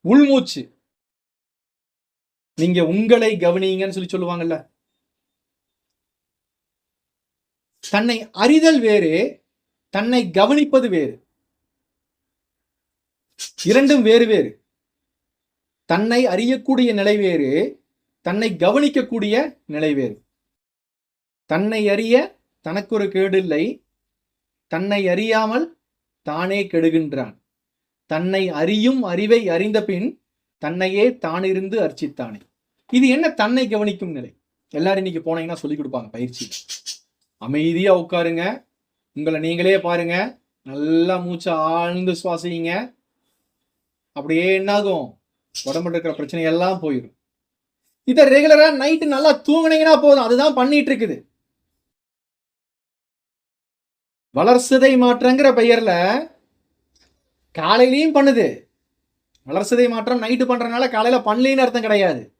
உள்மூச்சு. நீங்க உங்களை கவனிங்கன்னு சொல்லி சொல்லுவாங்கல்ல. தன்னை அறிதல் வேறு தன்னை கவனிப்பது வேறு. இரண்டும் வேறு வேறு. தன்னை அறியக்கூடிய நிலை வேறு தன்னை கவனிக்கக்கூடிய நிலை வேறு. தன்னை அறிய தனக்கு ஒரு கேடு இல்லை தன்னை அறியாமல் தானே கெடுகின்றான். தன்னை அறியும் அறிவை அறிந்த பின் தன்னையே தானிருந்து அர்ச்சித்தானே. இது என்ன தன்னை கவனிக்கும் நிலை? எல்லாரும் இன்னைக்கு போனீங்கன்னா சொல்லி கொடுப்பாங்க பயிற்சி அமைதியா உட்காருங்க. உங்களை நீங்களே பாருங்க. நல்லா மூச்சை ஆழ்ந்து சுவாசிங்க. அப்படியே என்னாகும்? உடம்புல இருக்கிற பிரச்சனை எல்லாம் போயிடும். இதை ரெகுலரா நைட்டு நல்லா தூங்கினீங்கன்னா போதும். அதுதான் பண்ணிட்டு இருக்குது. வளர்சிதை மாற்றங்கிற பெயர்ல காலையிலையும் பண்ணுது. வளர்சதை மாற்றம் நைட்டு பண்ணுறதுனால காலையில் பண்ணலின்னு அர்த்தம் கிடையாது.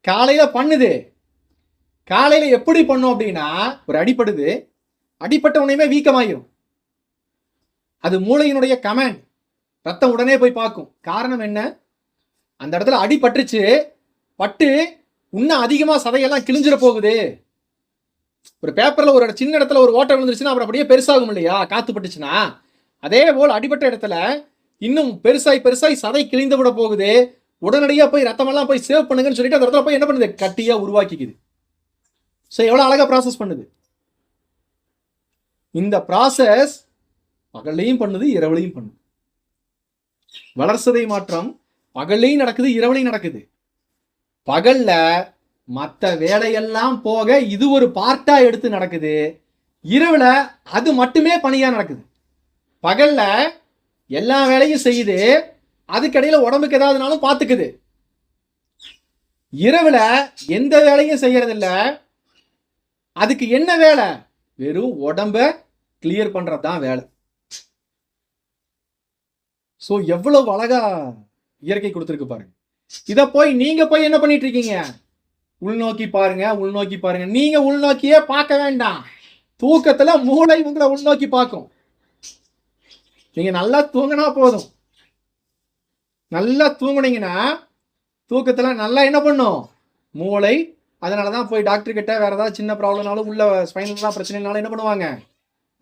காலையில் பண்ணுது. காலையில் எப்படி பண்ணும் அப்படின்னா ஒரு அடிப்படுது அடிப்பட்ட உடனே வீக்கமாயிரும். அது மூளையினுடைய கமெண்ட் ரத்தம் உடனே போய் பார்க்கும். காரணம் என்ன? அந்த இடத்துல அடிபட்டுச்சு பட்டு இன்னும் அதிகமாக சதையெல்லாம் கிழிஞ்சிட போகுது. ஒரு பேப்பரில் ஒரு சின்ன இடத்துல ஒரு ஓட்டை விழுந்துருச்சுன்னா அப்புறம் அப்படியே பெருசாகும் இல்லையா? காத்து பட்டுச்சுன்னா அதே போல் அடிபட்ட இடத்துல இன்னும் பெருசாய் பெருசாய் சதை கிழிந்து விட போகுது. உடனடியாக போய் ரத்தமெல்லாம் போய் சேவ் பண்ணுங்கன்னு சொல்லிட்டு அந்த இடத்துல போய் என்ன பண்ணுது? கட்டியா உருவாக்கிக்குது. ஸோ எவ்வளோ அழகாக ப்ராசஸ் பண்ணுது? இந்த ப்ராசஸ் பகல்லையும் பண்ணுது இரவுலையும் பண்ணுது. வளர்சதை மாற்றம் பகல்லையும் நடக்குது இரவுலையும் நடக்குது. பகல்ல மற்ற வேலையெல்லாம் போக இது ஒரு பார்ட்டா எடுத்து நடக்குது. இரவுல அது மட்டுமே பணியா நடக்குது. பகல்ல எல்லா வேலையும் செய்யுது அதுக்கடையில் உடம்புக்கு ஏதாவதுனாலும் பார்த்துக்குது இரவுல எந்த வேலையும் செய்யறதில்ல. அதுக்கு என்ன வேலை? வெறும் உடம்ப கிளியர் பண்ணுறது தான் வேலை. ஸோ எவ்வளவு அழகா இயற்கை கொடுத்துருக்கு பாருங்க. இதை போய் நீங்க போய் என்ன பண்ணிட்டு இருக்கீங்க? உள்நோக்கி பாருங்க உள்நோக்கி பாருங்க. நீங்க உள்நோக்கியே பார்க்க வேண்டாம். தூக்கத்துல மூளை உங்களை உள்நோக்கி பார்க்கும். நீங்கள் நல்லா தூங்கினா போதும். நல்லா தூங்குனீங்கன்னா தூக்கத்தில் நல்லா என்ன பண்ணும்? மூளை அதனால தான் போய் டாக்டர் கிட்ட வேறு ஏதாவது சின்ன ப்ராப்ளம்னாலும் உள்ள ஸ்பைனல்லாம் பிரச்சனைனாலும் என்ன பண்ணுவாங்க?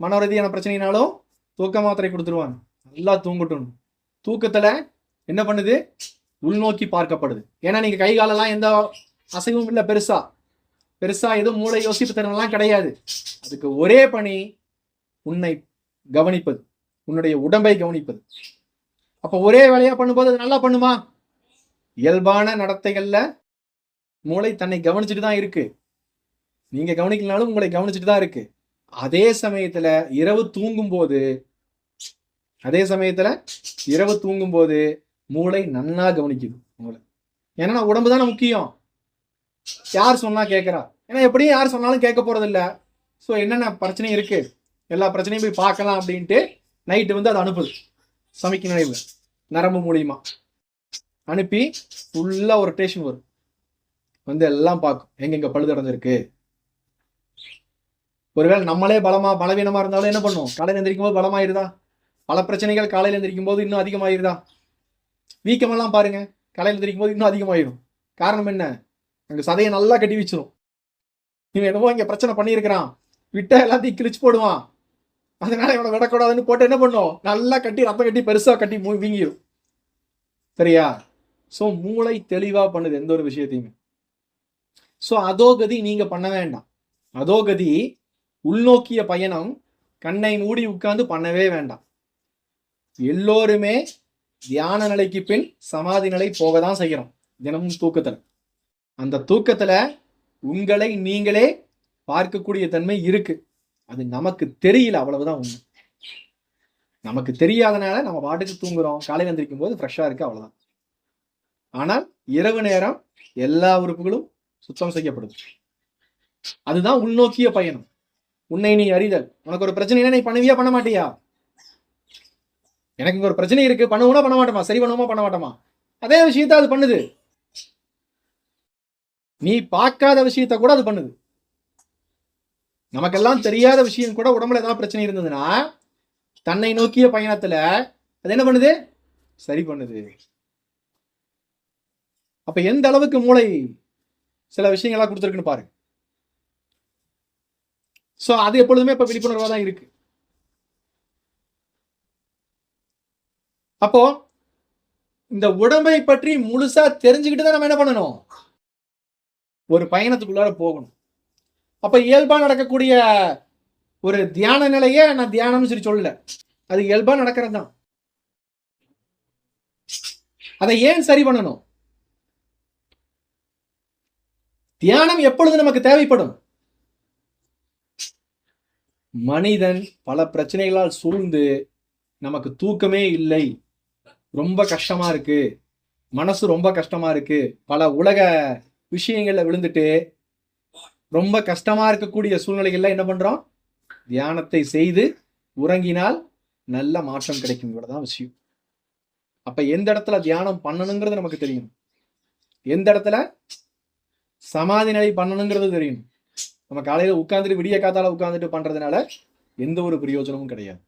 மனோரீதியான பிரச்சனைனாலும் தூக்க மாத்திரை கொடுத்துருவாங்க. நல்லா தூங்கட்டும். தூக்கத்தில் என்ன பண்ணுது? உள்நோக்கி பார்க்கப்படுது. ஏன்னா நீங்கள் கை காலெல்லாம் எந்த அசைவும் இல்லை பெருசாக பெருசாக எதுவும் மூளை யோசிப்பு திறனெல்லாம் கிடையாது. அதுக்கு ஒரே பணி உன்னை கவனிப்பது. உன்னுடைய உடம்பை கவனிப்பது. அப்போ ஒரே வேலையா பண்ணும்போது அது நல்லா பண்ணுமா? இயல்பான நடத்தைகள்ல மூளை தன்னை கவனிச்சுட்டு தான் இருக்கு. நீங்க கவனிக்கலனாலும் உங்களை கவனிச்சுட்டு தான் இருக்கு. அதே சமயத்துல இரவு தூங்கும் போது அதே சமயத்துல இரவு தூங்கும் போது மூளை நன்னா கவனிக்குது மூளை ஏன்னா உடம்பு தானே முக்கியம். யார் சொன்னா கேட்கறா? ஏன்னா எப்படியும் யார் சொன்னாலும் கேட்க போறது ஸோ என்னென்ன பிரச்சனையும் இருக்கு? எல்லா பிரச்சனையும் போய் பார்க்கலாம் அப்படின்ட்டு நைட்டு வந்து அதை அனுப்புது சமைக்க நினைவு. நரம்பு மூலியமா. அனுப்பி ஃபுல்லாக ஒரு டேஷன் வரும். வந்து எல்லாம் பார்க்கும். எங்கெங்க பழுது அடைஞ்சிருக்கு ஒருவேளை நம்மளே பலமா பலவீனமா இருந்தாலும் என்ன பண்ணும் காலையில் எந்திரிக்கும் போது பலமாயிருதா? பல பிரச்சனைகள் காலையில் எந்திரிக்கும் போது இன்னும் அதிகமாயிருதா? வீக்கமெல்லாம் பாருங்க. காலையில் எந்திரிக்கும் போது இன்னும் அதிகமாயிரும். காரணம் என்ன? அங்கே சதையை நல்லா கட்டி வச்சிரும். இவன் என்னவோ இங்கே பிரச்சனை பண்ணியிருக்கிறான். விட்டா எல்லாத்தையும் கிழிச்சு போடுவான். அதனால இவனை விடக்கூடாதுன்னு போட்டு என்ன பண்ணும்? நல்லா கட்டி ரத்தம் கட்டி பெருசா கட்டி மூ- வீங்கிரும். சரியா? ஸோ மூளை தெளிவா பண்ணுது எந்த ஒரு விஷயத்தையுமே. ஸோ அதோ கதி நீங்க பண்ண வேண்டாம். அதோ கதி உள்நோக்கிய பயணம் கண்ணை மூடி உட்கார்ந்து பண்ணவே வேண்டாம். எல்லோருமே தியான நிலைக்கு பின் சமாதி நிலை போக தான் செய்கிறோம் தினமும் தூக்கத்தில். அந்த தூக்கத்தில் உங்களை நீங்களே பார்க்கக்கூடிய தன்மை இருக்குது அது நமக்கு தெரியல அவ்வளவுதான் உண்மை. நமக்கு தெரியாதனால நம்ம பாட்டுக்கு தூங்குறோம். காலையில் எந்திரிக்கும் போது ஃப்ரெஷ்ஷாக இருக்கு அவ்வளவுதான். ஆனால் இரவு நேரம் எல்லா உறுப்புகளும் சுத்தம் செய்யப்படுது. அதுதான் உள்நோக்கிய பயணம். உன்னை நீ அறிதல். உனக்கு ஒரு பிரச்சனைனா நீ பண்ணுவியா பண்ண மாட்டியா? எனக்கு இங்க ஒரு பிரச்சனை இருக்கு. பண்ணுவோமா பண்ண மாட்டோமா? சரி பண்ணுவோமா பண்ண மாட்டோமா? அதே விஷயத்த அது பண்ணுது. நீ பார்க்காத விஷயத்த கூட அது பண்ணுது. நமக்கெல்லாம் தெரியாத விஷயம் கூட உடம்புல ஏதாவது பிரச்சனை இருந்ததுன்னா தன்னை நோக்கிய பயணத்துல அது என்ன பண்ணுது? சரி பண்ணுது. அப்ப எந்த அளவுக்கு மூளை சில விஷயங்களா கொடுத்துருக்குன்னு பாருங்க சோ அது எப்பொழுதுமே இப்ப விழிப்புணர்வா தான் இருக்கு. அப்போ இந்த உடம்பை பற்றி முழுசா தெரிஞ்சுக்கிட்டு தான் நம்ம என்ன பண்ணணும்? ஒரு பயணத்துக்குள்ளார போகணும். அப்ப இயல்பா நடக்கக்கூடிய ஒரு தியான நிலையே நான் தியானம்னு சொல்லி சொல்லல. அது இயல்பா நடக்கிறது தான் அதை ஏன் சரி பண்ணணும்? தியானம் எப்பொழுது நமக்கு தேவைப்படும்? மனிதன் பல பிரச்சனைகளால் சூழ்ந்து நமக்கு தூக்கமே இல்லை. ரொம்ப கஷ்டமா இருக்கு. மனசு ரொம்ப கஷ்டமா இருக்கு. பல உலக விஷயங்கள்ல விழுந்துட்டு ரொம்ப கஷ்டமா இருக்கக்கூடிய சூழ்நிலைகள்ல என்ன பண்றோம்? தியானத்தை செய்து உறங்கினால் நல்ல மாற்றம் கிடைக்கும். இவ்வளவுதான் விஷயம். அப்ப எந்த இடத்துல தியானம் பண்ணணுங்கிறது நமக்கு தெரியும். எந்த இடத்துல? சமாதி நிலை பண்ணணுங்கிறது தெரியும். நம்ம காலையில உட்காந்துட்டு விடிய காத்தால உட்காந்துட்டு பண்றதுனால எந்த ஒரு பிரயோஜனமும் கிடையாது.